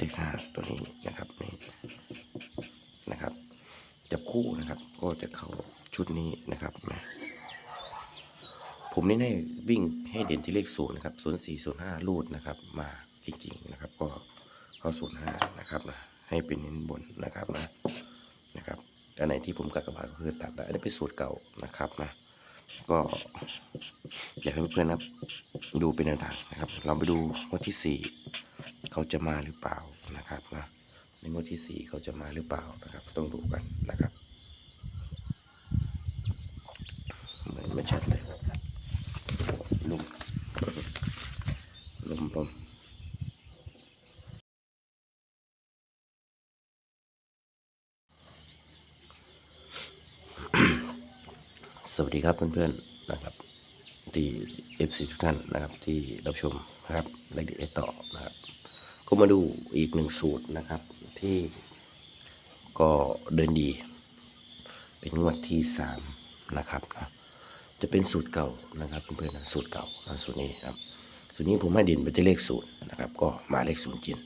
เลขห้าตัวนี้นะครับนี่นะครับจับคู่นะครับ ก็จะเข้าชุดนี้นะครับนะผมนี่ได้วิ่งให้เด่นที่เลขศูนย์นะครับศูนย์สี่ศูนย์ห้ารูดนะครับ มาจริงๆนะครับ ก็เข้าศูนย์ห้านะครับนะให้เป็นเน้นบนนะครับนะนะครับอันไหนที่ผมกากบาทก็คือตัดได้อันนี้เป็นสูตรเก่านะครับนะ ก็อยากให้เพื่อนๆนะดูเป็นแนวทางนะครับ เราไปดูงวดที่สี่เขาจะมาหรือเปล่านะครับนะในงวดที่สี่เขาจะมาหรือเปล่านะครับ ต้องดูกันนะครับเหมือนไม่ชัดเลยลมลมลมส วัสดีครับเพื่อนๆนะครับ ที่เอฟซีทุกท่านนะครับ ที่รับชมนะครับและติดต่อนะครับ ก็มาดูอีกหนึ่งสูตรนะครับ ที่ก็เดินดี เป็นงวดที่สามนะครับนะจะเป็นสูตรเก่านะครับเพื่อนๆนะสูตรเก่านะสูตรนี้ครับสูตรนี้ผมให้ดินไปที่เลขศูนย์นะครับ ก็มาเลขศูนย์จิน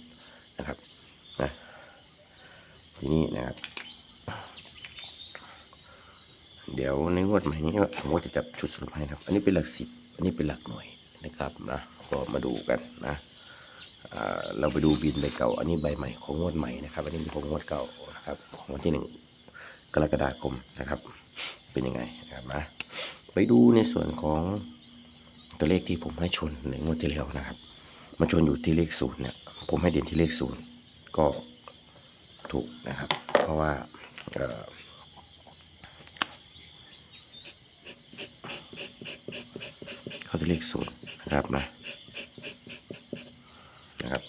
นะครับนะทีนี้นะครับ เดี๋ยวในงวดใหม่นี้ผมก็จะจับชุดสรุปให้นะครับ อันนี้เป็นหลักสิบอันนี้เป็นหลักหน่วยนะครับนะก็มาดูกันนะเราไปดูบินใบเก่า อันนี้ใบใหม่ของงวดใหม่นะครับ อันนี้เป็นของงวดเก่านะครับของวันที่หนึ่งกรกฎาคมนะครับ เป็นยังไงนะครับนะไปดูในส่วนของตัวเลขที่ผมให้ชนในงวดที่แล้วนะครับมาชนอยู่ที่เลขศูนย์เนี่ยผมให้เด่นที่เลขศูนย์ก็ถูกนะครับ เพราะว่า เอ่อเลขศูนย์นะครับนะนะครับ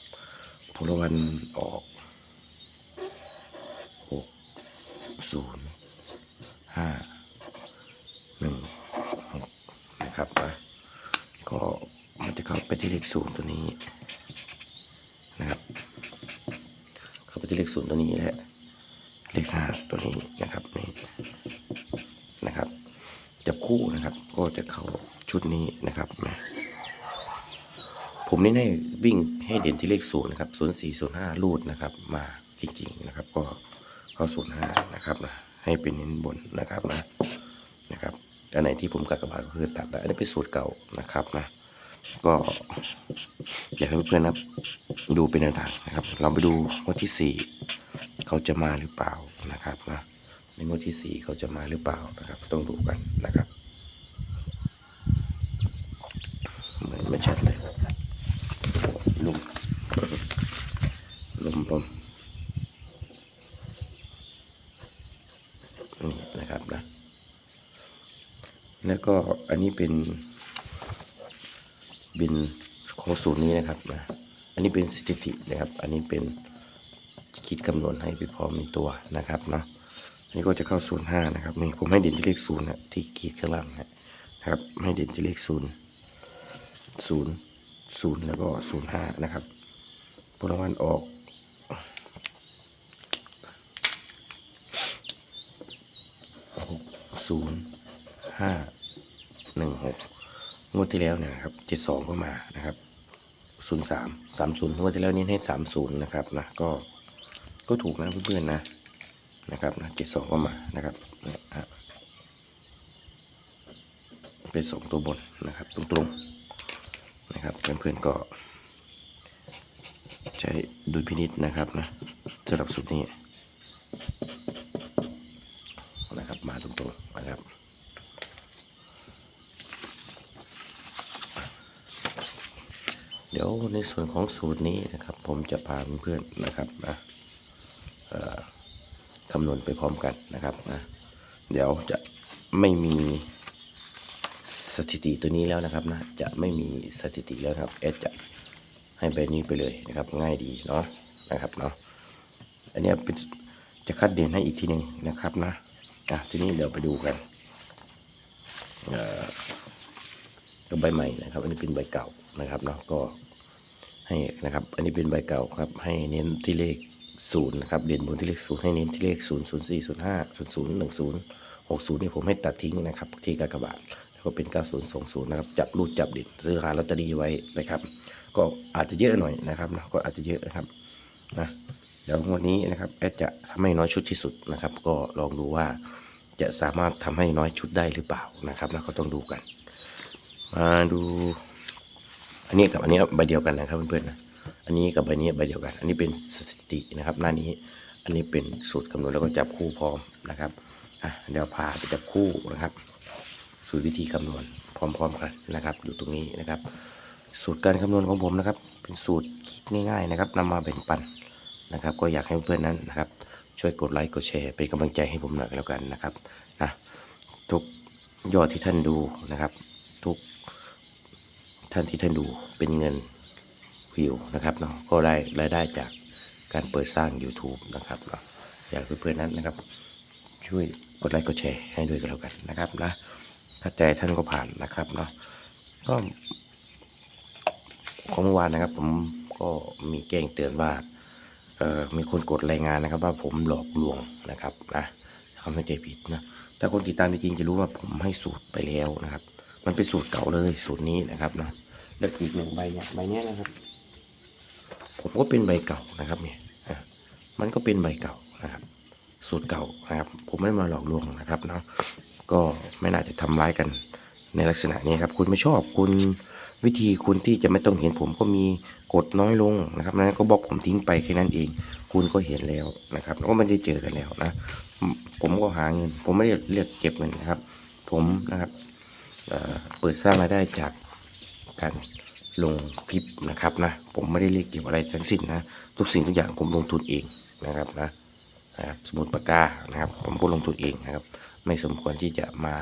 ผลวันออกหกศูนย์ห้าหนึ่งหกนะครับนะก็มันจะเข้าไปที่เลขศูนย์ตัวนี้นะครับ เข้าไปที่เลขศูนย์ตัวนี้และเลขห้าตัวนี้นะครับนี่นะครับจับคู่นะครับก็จะเข้า ชุดนี้นะครับนะผมนี่ได้วิ่งให้เด่นที่เลขศูนย์นะครับศูนย์สี่ศูนย์ห้ารูดนะครับ มาจริงๆนะครับ ก็เข้าศูนย์ห้านะครับนะให้เป็นเน้นบนนะครับนะนะครับอันไหนที่ผมกากบาทก็คือตัดได้อันนี้เป็นสูตรเก่านะครับนะก็อยากให้เพื่อนๆนะดูเป็นแนวทางนะครับ เราไปดูงวดที่สี่เขาจะมาหรือเปล่านะครับนะในงวดที่สี่เขาจะมาหรือเปล่านะครับ ต้องดูกันนะครับเหมือน ไม่ชัดเลยลมลมลมนี่นะครับนะแล้วก็อันนี้เป็นบินของสูตรนี้นะครับนะอันนี้เป็นสถิตินะครับ อันนี้เป็นคิดคำนวณให้ไปพร้อมในตัวนะครับเนาะอันนี้ก็จะเข้าศูนย์ห้านะครับนี่ผมให้เด่นที่เลขศูนย์นะที่ขีดข้างล่างนะครับให้เด่นที่เลขศูนย์ ศูนย์ศูนย์แล้วก็ศูนย์ห้านะครับผลรางวัลออกหกศูนย์ห้าหนึ่งหกงวดที่แล้วเนี่ยนะครับเจ็ดสองก็มานะครับศูนย์สามสามศูนย์งวดที่แล้วนี้ให้สามศูนย์นะครับนะก็ก็ถูกนะเพื่อนๆนะนะครับนะเจ็ดสองก็มานะครับเนี่ยฮะเป็นสองตัวบนนะครับตรงๆ นะครับเพื่อนๆก็ ใช้ดุลพินิษนะครับนะสำหรับสุดนี้นะครับมาตรงๆนะครับเดี๋ยวในส่วนของสูตรนี้นะครับ ผมจะพาเพื่อนๆนะครับนะคำนวณไปพร้อมกันนะครับนะเดี๋ยวจะไม่มี สถิติตัวนี้แล้วนะครับนะจะไม่มีสถิติแล้วครับแอดจะให้ใบนี้ไปเลยนะครับ ง่ายดีเนาะนะครับเนาะอันนี้เป็นจะคัดเด่นให้อีกทีหนึ่งนะครับนะอะทีนี้เดี๋ยวไปดูกันเอ่อตัวใบใหม่นะครับ อันนี้เป็นใบเก่านะครับเนาะก็ให้นะครับ อันนี้เป็นใบเก่าครับ ให้เน้นที่เลขศูนย์นะครับเด่นบนที่เลขศูนย์ให้เน้นที่เลขศูนย์ศูนย์สี่ศูนย์ห้าศูนย์ศูนย์หนึ่งศูนย์หกศูนย์นี่ผมให้ตัดทิ้งนะครับที่กากบาท ก็เป็นเก้าศูนย์สองศูนย์นะครับ จับรูดจับด่นซื้อหาลอตเตอรี่ไว้นะครับ ก็อาจจะเยอะหน่อยนะครับนะก็อาจจะเยอะนะครับนะเดี๋ยววดนี้นะครับแอดจะทำให้น้อยชุดที่สุดนะครับ ก็ลองดูว่าจะสามารถทำให้น้อยชุดได้หรือเปล่านะครับแล้วก็ต้องดูกัน มาดู อันนี้กับอันนี้ใบเดียวกันนะครับเพื่อนๆนะอันนี้กับใบนี้ใบเดียวกัน อันนี้เป็นสถิตินะครับ หน้านี้อันนี้เป็นสูตรคำนวณแล้วก็จับคู่พร้อมนะครับอะเดี๋ยวพาไปจับคู่นะครับ สูตรวิธีคำนวณพร้อมๆกันนะครับอยู่ตรงนี้นะครับ สูตรการคำนวณของผมนะครับ เป็นสูตรคิดง่ายๆนะครับนำมาแบ่งปันนะครับ ก็อยากให้เพื่อนๆนั้นนะครับ ช่วยกดไลค์กดแชร์เป็นกำลังใจให้ผมหน่อยแล้วกันนะครับนะทุกยอดที่ท่านดูนะครับ ทุกท่านที่ท่านดูเป็นเงินวิวนะครับเนาะก็ได้รายได้จากการเปิดสร้าง YouTube นะครับเนาะอยากให้เพื่อนๆนั้นนะครับ ช่วยกดไลค์กดแชร์ให้ด้วยกันแล้วกันนะครับนะ ถ้าใจท่านก็ผ่านนะครับเนาะก็ของเมื่อวานนะครับ ผมก็มีแจ้งเตือนว่าเอ่อมีคนกดรายงานนะครับ ว่าผมหลอกลวงนะครับนะเขาไม่ใจผิดนะถ้าคนติดตามจริงๆจะรู้ว่าผมให้สูตรไปแล้วนะครับ มันเป็นสูตรเก่าเลยสูตรนี้นะครับเนาะแล้วอีกหนึ่งใบเนี่ยใบเนี้ยนะครับ ผมก็เป็นใบเก่านะครับ เนี่ยมันก็เป็นใบเก่านะครับ สูตรเก่านะครับ ผมไม่มาหลอกลวงนะครับเนาะ ก็ไม่น่าจะทำร้ายกันในลักษณะนี้ครับ คุณไม่ชอบคุณวิธีคุณที่จะไม่ต้องเห็นผมก็มีกดน้อยลงนะครับนั้นก็บอกผมทิ้งไปแค่นั้นเอง คุณก็เห็นแล้วนะครับแล้วก็ไม่ได้เจอกันแล้วนะ ผมก็หาเงิน ผมไม่ได้เรียกเก็บเงินนะครับ ผมนะครับเอ่อเปิดสร้างรายได้จากการลงคลิปนะครับนะ ผมไม่ได้เรียกเก็บอะไรทั้งสิ้นนะ ทุกสิ่งทุกอย่างผมลงทุนเองนะครับนะนะครับสมุดปากกานะครับ ผมก็ลงทุนเองนะครับ ไม่สมควรที่จะมา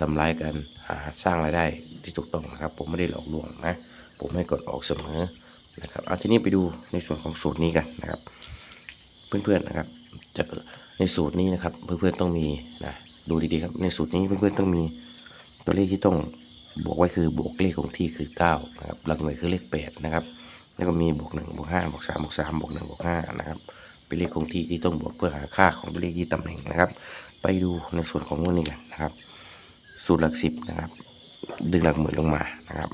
ทำร้ายกันหาสร้างรายได้ที่ถูกต้องนะครับ ผมไม่ได้หลอกลวงนะ ผมให้กดออกเสมอนะครับเอาทีนี้ไปดูในส่วนของสูตรนี้กันนะครับ เพื่อนๆนะครับจะในสูตรนี้นะครับ เพื่อนๆต้องมีนะดูดีๆครับในสูตรนี้เพื่อนๆต้องมีตัวเลขที่ต้องบวกไว้คือบวกเลขของที่คือ9นะครับหลักหน่วยคือเลข8นะครับแล้วก็มีบวก1บวก5บวก3บวก3บวก1บวก5นะครับเป็นเลขคงที่ที่ต้องบวกเพื่อหาค่าของเลขที่ตำแหน่งนะครับ ไปดูในส่วนของพวกนี้กันนะครับ สูตรหลักสิบนะครับ ดึงหลักหมื่นลงมานะครับ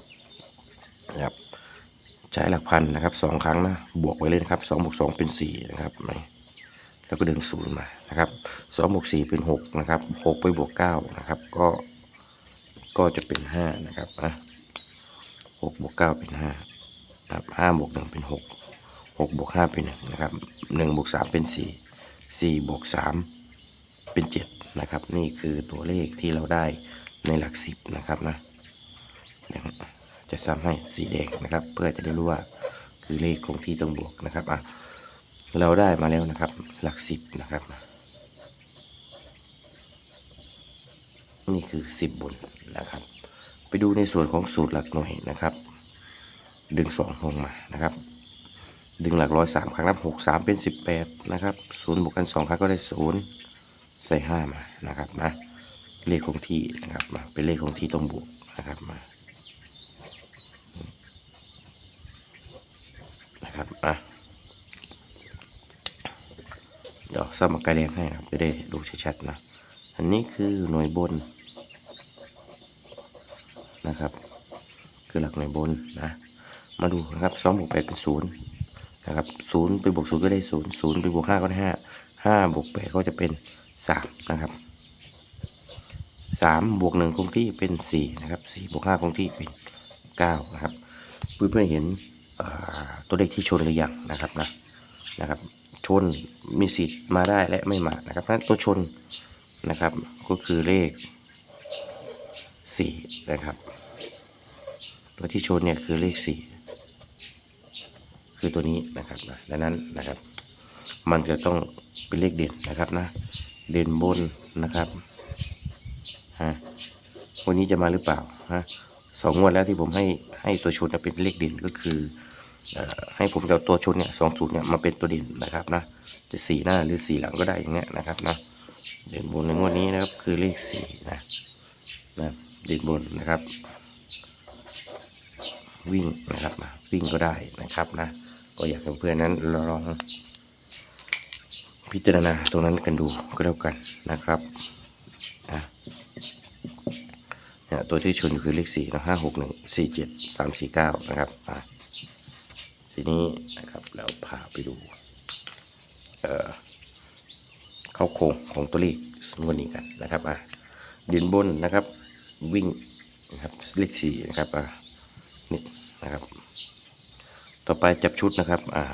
นะครับ ใช้หลักพันนะครับสองครั้งนะบวกไว้เลยนะครับสองบวกสองเป็นสี่นะครับแล้วก็ดึงศูนย์มานะครับสองบวกสี่เป็นหกนะครับหกไปบวกเก้านะครับ ก็ก็จะเป็นห้านะครับนะหกบวกเก้าเป็นห้าครับห้าบวกหนึ่งเป็นหกหกบวกห้าเป็นหนึ่งนะครับหนึ่งบวกสามเป็นสี่สี่บวกสาม เป็นเจ็ดนะครับ นี่คือตัวเลขที่เราได้ในหลักสิบนะครับนะจะซ้ำให้สีแดงนะครับ เพื่อจะได้รู้ว่าคือเลขคงที่ต้องบวกนะครับอะเราได้มาแล้วนะครับ หลักสิบนะครับ นี่คือสิบบนนะครับ ไปดูในส่วนของสูตรหลักหน่วยนะครับ ดึงสองลงมานะครับดึงหลักร้อยสามครั้งนับหกสามเป็นสิบแปดนะครับศูนย์บวกกันสองครั้งก็ได้ศูนย์ ใส่ห้ามานะครับนะเลขคงที่นะครับมาเป็นเลขคงที่ต้องบวกนะครับมานะครับอะเดี๋ยวสมัครกระแดงให้ครับจะได้ดูชัดๆนะ อันนี้คือหน่วยบนนะครับ คือหลักหน่วยบนนะ มาดูนะครับสองบวกแปดเป็นศูนย์นะครับศูนย์ไปบวกศูนย์ก็ได้ศูนย์ศูนย์ไปบวกห้าก็ได้ห้าห้าบวกแปดก็จะเป็น สามนะครับสามบวกหนึ่งคงที่เป็นสี่นะครับสี่บวกห้าคงที่เป็นเก้านะครับ เพื่อนเพื่อนเห็นตัวเลขที่ชนหรือยังนะครับนะนะครับ ชนมีสิทธิ์มาได้และไม่มานะครับนั้นตัวชนนะครับก็คือเลขสี่นะครับ ตัวที่ชนเนี่ยคือเลขสี่คือตัวนี้นะครับนะดังนั้นนะครับ มันจะต้องเป็นเลขเด่นนะครับนะ เด่นบนนะครับฮะวันนี้จะมาหรือเปล่าฮะสองงวดแล้วที่ผมให้ให้ตัวชนเป็นเลขเด่นก็คือเอ่อให้ผมเอาตัวชนเนี่ยสองสูตรเนี่ยมาเป็นตัวเด่นนะครับนะจะสีหน้าหรือสีหลังก็ได้อย่างเงี้ยนะครับนะเด่นบนในงวดนี้นะครับคือเลขสี่นะนะเด่นบนนะครับ วิ่งนะครับมาวิ่งก็ได้นะครับนะก็อยากให้เพื่อนๆนั้นลอง พิจารณาตรงนั้นกันดูก็แล้วกันนะครับนะเนี่ยตัวที่ชนคือเลขสี่นะห้าหกหนึ่งสี่เจ็ดสามสี่เก้านะครับอะทีนี้นะครับเราพาไปดูเอ่อเข้าโครงของตัวเลขงวดนี้กันนะครับอะเด่นบนนะครับวิ่งนะครับเลขสี่นะครับอะนี่นะครับ ต่อไปจับชุดนะครับอ่า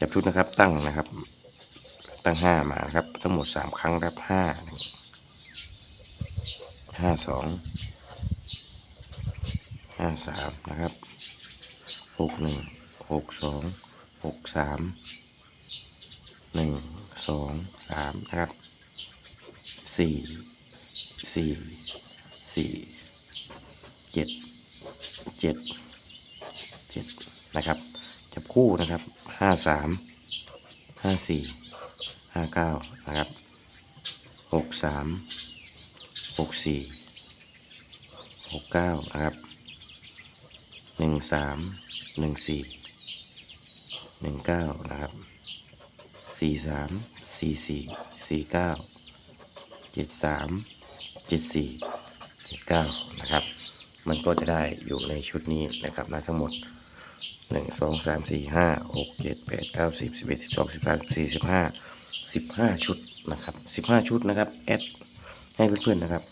จับชุดนะครับตั้งนะครับ ตั้งห้ามานะครับ ทั้งหมดสามครั้งครับห้าห้าสองห้าสามนะครับหกหนึ่งหกสองหกสามหนึ่งสองสามนะครับสี่สี่สี่เจ็ดเจ็ดเจ็ดนะครับจับคู่นะครับ ห้าสามห้าสี่ห้าเก้านะครับหกสามหกสี่หกเก้านะครับหนึ่งสามหนึ่งสี่หนึ่งเก้านะครับสี่สามสี่สี่สี่เก้าเจ็ดสามเจ็ดสี่เจ็ดเก้านะครับ มันก็จะได้อยู่ในชุดนี้นะครับนะทั้งหมด หนึ่งสองสามสี่ห้าหกเจ็ดแปดเก้าสิบสิบเอ็ดสิบสองสิบสามสิบสี่สิบห้าสิบห้าชุดนะครับสิบห้าชุดนะครับแอดให้เพื่อนๆนะครับ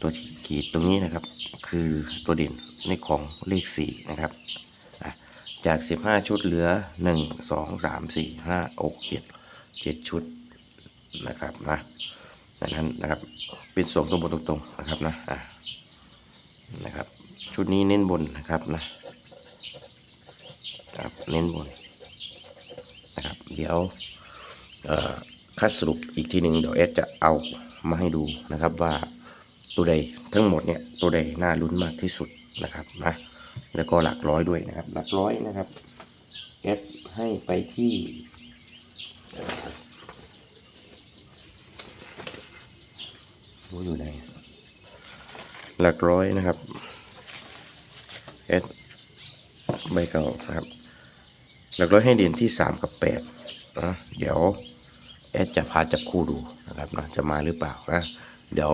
ตัวขีดตรงนี้นะครับ คือตัวเด่นในของเลขสี่นะครับจากสิบห้าชุดเหลือหนึ่งสองสามสี่ห้าหกเจ็ดเจ็ดชุดนะครับนะดังนั้นนะครับเป็นส่งตรงบนตรงๆนะครับนะนะครับ ชุดนี้เน้นบนนะครับนะครับเน้นบนนะครับ เดี๋ยวคัดสรุปอีกทีหนึ่งเดี๋ยวเอสจะเอามาให้ดูนะครับว่าตัวใดทั้งหมดเนี่ยตัวใดน่าลุ้นมากที่สุดนะครับนะแล้วก็หลักร้อยด้วยนะครับ หลักร้อยนะครับเอสให้ไปที่รู้อยู่ไหนหลักร้อยนะครับ เอสใบเก่านะครับ หลักร้อยให้เด่นที่สามกับแปดนะ เดี๋ยวเอสจะพาจับคู่ดูนะครับนะจะมาหรือเปล่านะ เดี๋ยว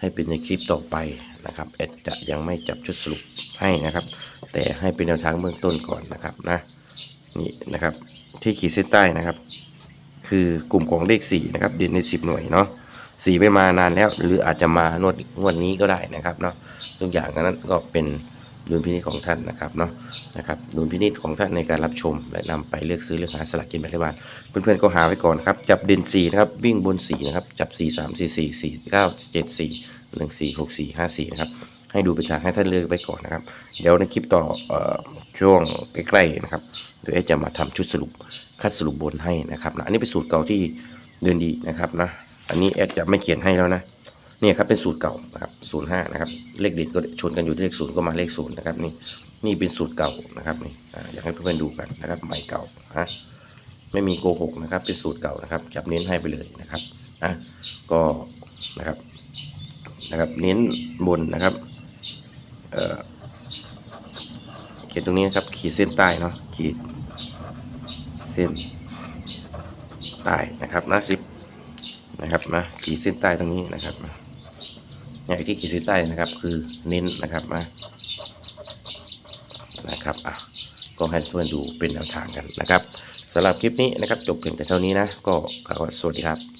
ให้เป็นในคลิปต่อไปนะครับเอสจะยังไม่จับชุดสรุปให้นะครับ แต่ให้เป็นแนวทางเบื้องต้นก่อนนะครับนะ นี่นะครับที่ขีดเส้นใต้นะครับ คือกลุ่มของเลขสี่นะครับ เด่นในสิบหน่วยเนาะสี่ไม่มานานแล้ว หรืออาจจะมานวดงวดนี้ก็ได้นะครับเนาะทุกอย่างนั้นก็เป็น ดุลพินิจของท่านนะครับเนาะนะครับดุลพินิจของท่านในการรับชม และนำไปเลือกซื้อเลือกหาสลากกินแบ่งรัฐบาลเพื่อนๆก็หาไว้ก่อนครับจับเด่นสีนะครับวิ่งบนสีนะครับจับสี่สามสี่สี่สีเก้าเจ็ดสี่หนึ่งสี่หกสี่ห้าสี่นะครับให้ดูเป็นทางให้ท่านเลือกไว้ก่อนนะครับ เดี๋ยวในคลิปต่ออช่วงใกล้ๆนะครับเดี๋ยวเอ๊ะจะมาทำชุดสรุปคัดสรุปบนให้นะครับนะอันนี้เป็นสูตรเก่าที่เดินดีนะครับนะอันนี้เอ๊ะจะไม่เขียนให้แล้วนะ เนี่ยครับเป็นสูตรเก่านะครับศูนย์ห้านะครับเลขเด็ดก็ชนกันอยู่ที่เลขศูนย์ก็มาเลขศูนย์นะครับนี่นี่เป็นสูตรเก่านะครับนี่อ่าอยากให้เพื่อนๆดูกันนะครับใหม่เก่าฮะไม่มีโกหกนะครับเป็นสูตรเก่านะครับ จับเน้นให้ไปเลยนะครับอะก็นะครับนะครับเน้นบนนะครับเเขียนตรงนี้นะครับขีดเส้นใต้เนาะขีดเส้นใต้นะครับนะสิบนะครับนะขีดเส้นใต้ตรงนี้นะครับนะ อย่างที่ขีดเส้นใต้นะครับ คือเน้นนะครับนะนะครับอะก็ให้เพื่อนดูเป็นแนวทางกันนะครับสำหรับคลิปนี้นะครับ จบเพียงแต่เท่านี้นะ ก็ขอสวัสดีครับ